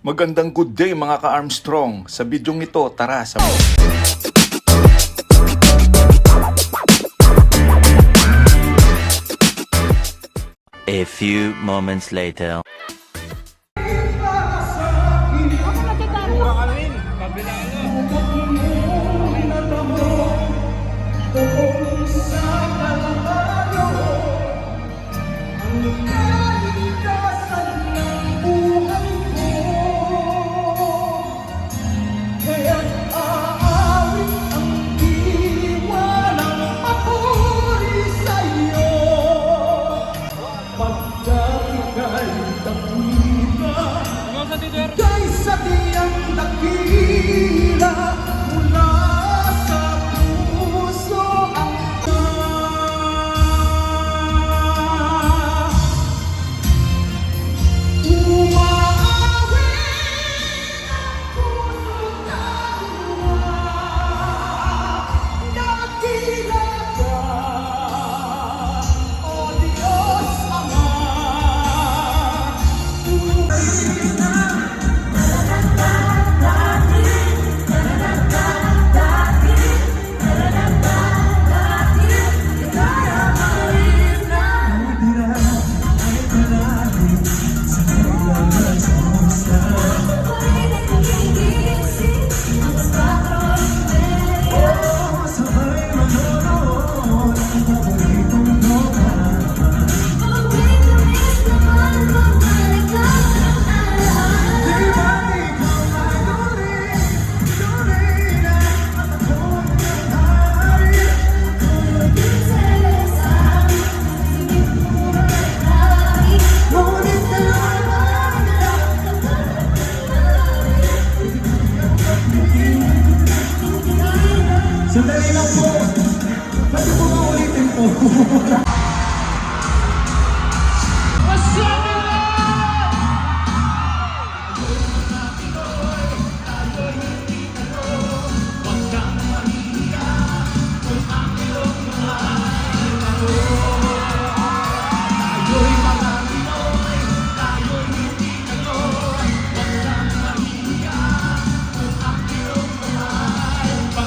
Magandang good day mga ka-Armstrong. Sa bidyong ito, tara sa... A few moments later.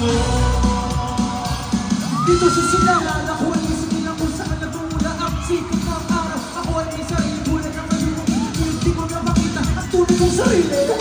mo. Dito sa silangan ako ay isipin kung saan nagmumula ang sikat ng araw. Ako ay may sarili bulan na ngayon Hindi ko na makita ang tunay kong sarili.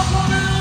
Oh, it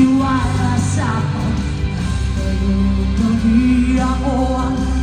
malasapan Ngayong gabi ako ang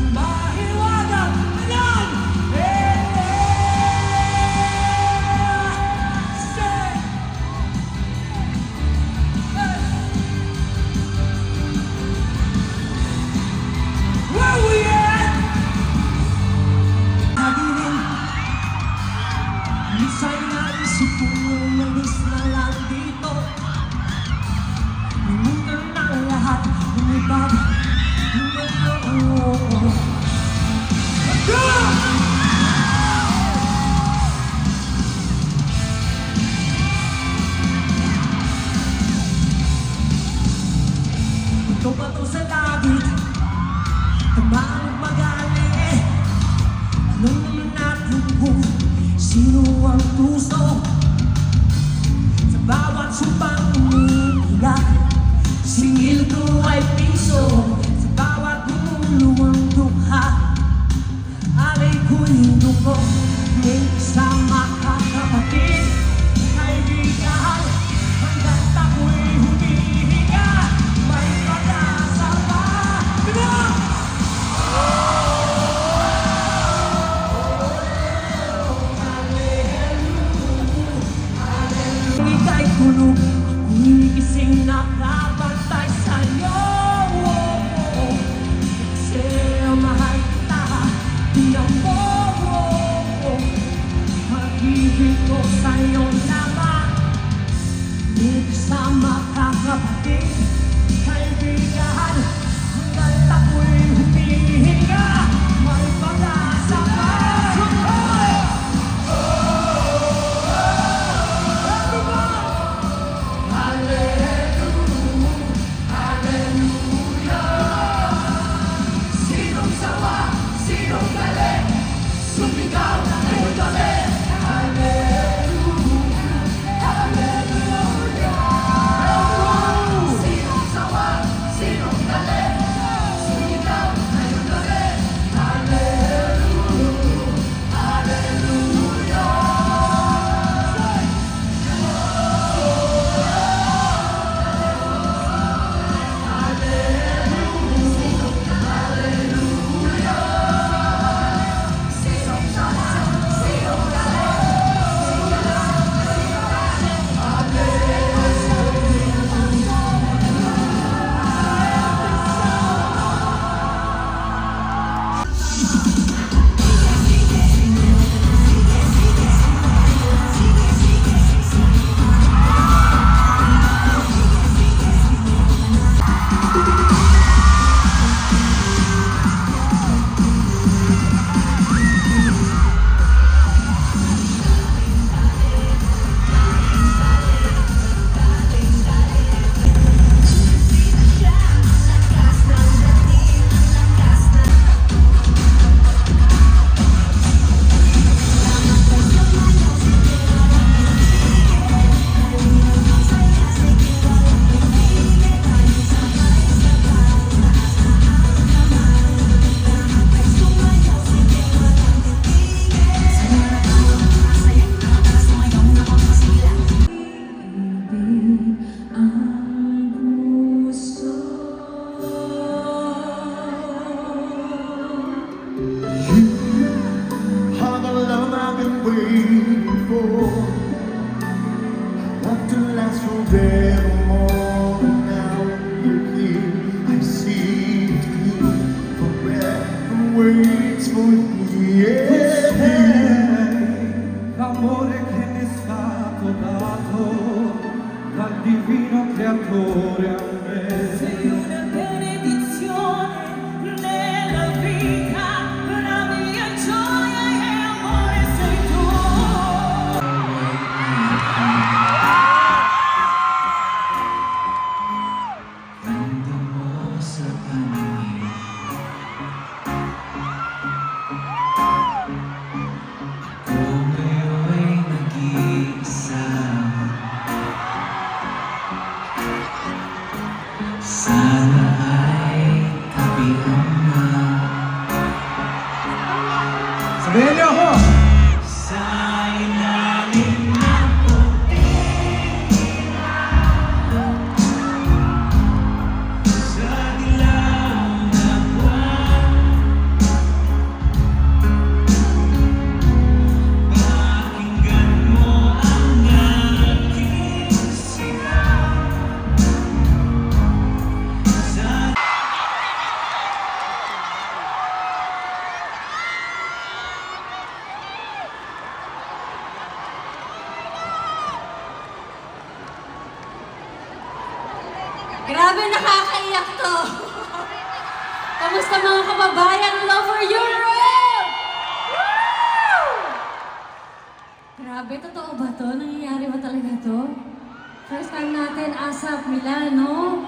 Mustang natin, Asap Milano.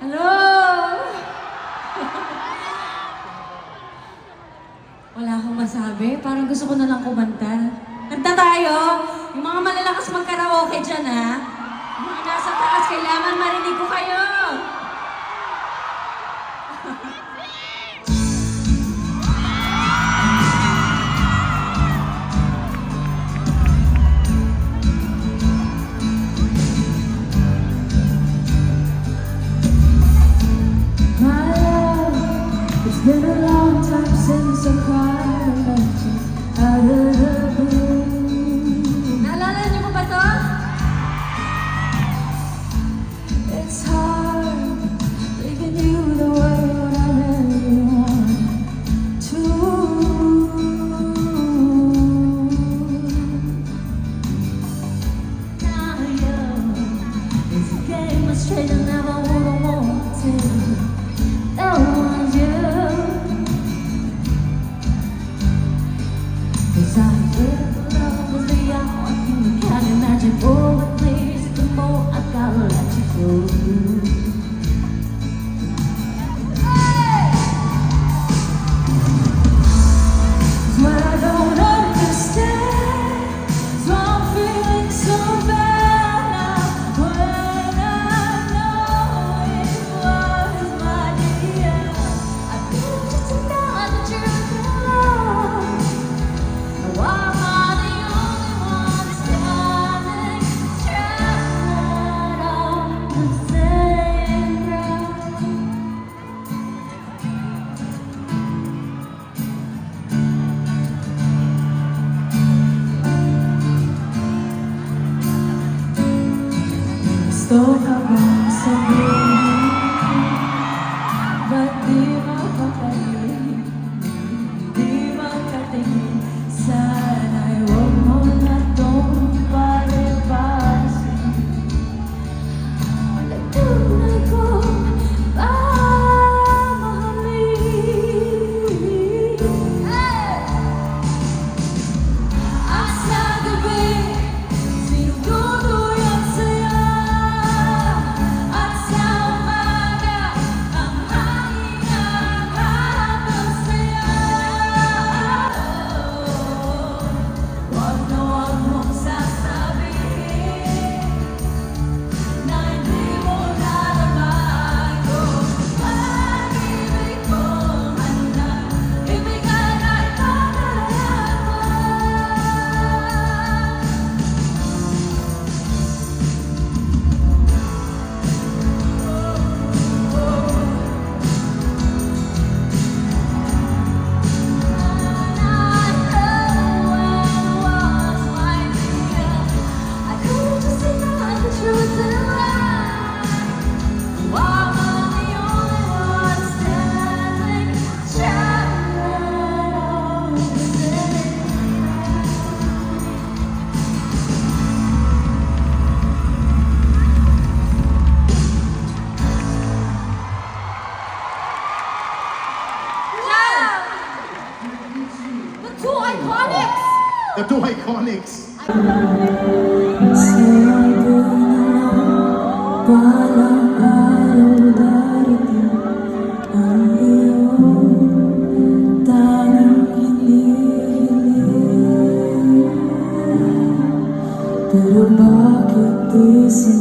Hello! Wala akong masabi. Parang gusto ko na lang kumanta. Kanta tayo! Yung mga malalakas mag-karaoke dyan, ha? Yung mga nasa taas, kailangan marinig ko kayo! Estou avançando. peace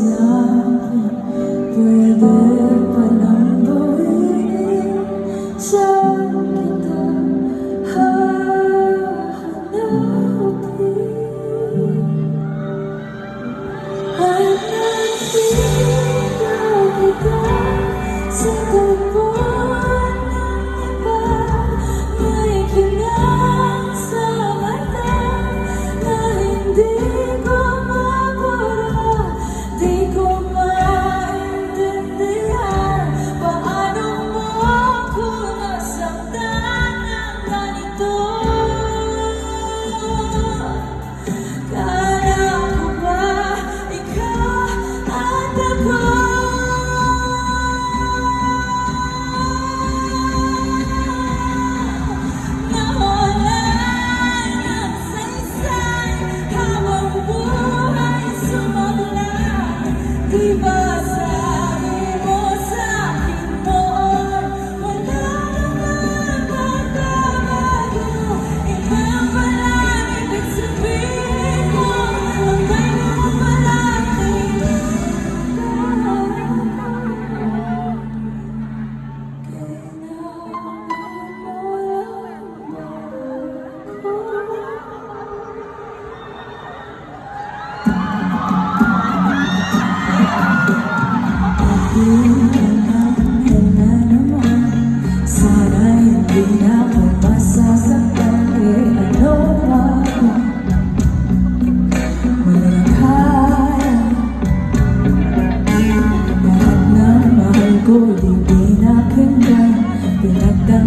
ko di pinakinggan Pinagdang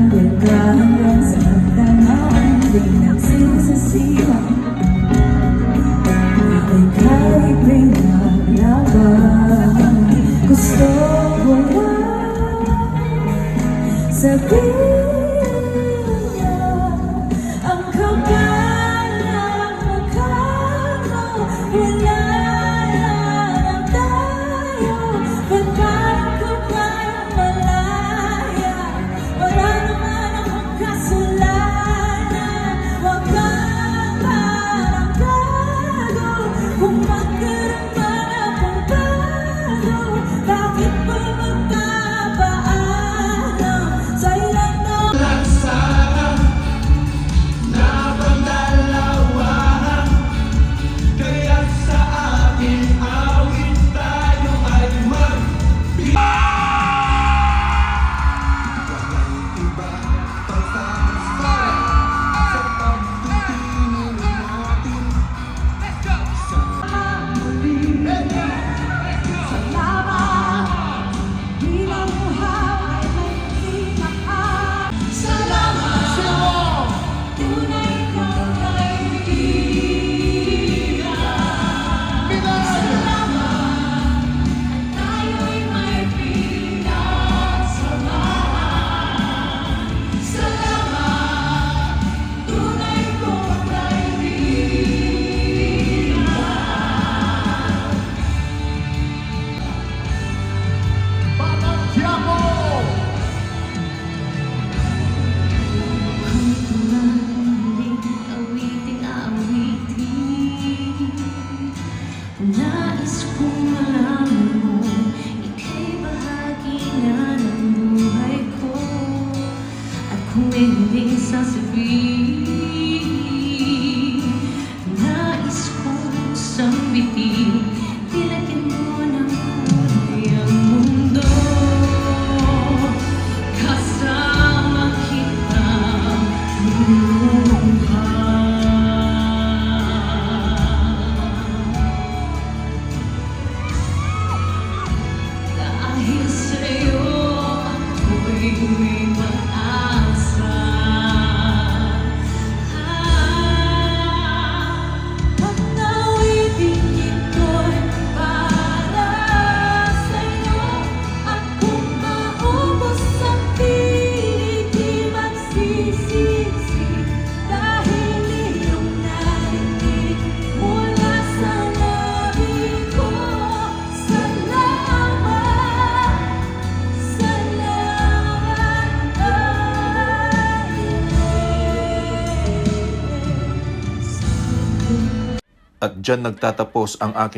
dyan nagtatapos ang aking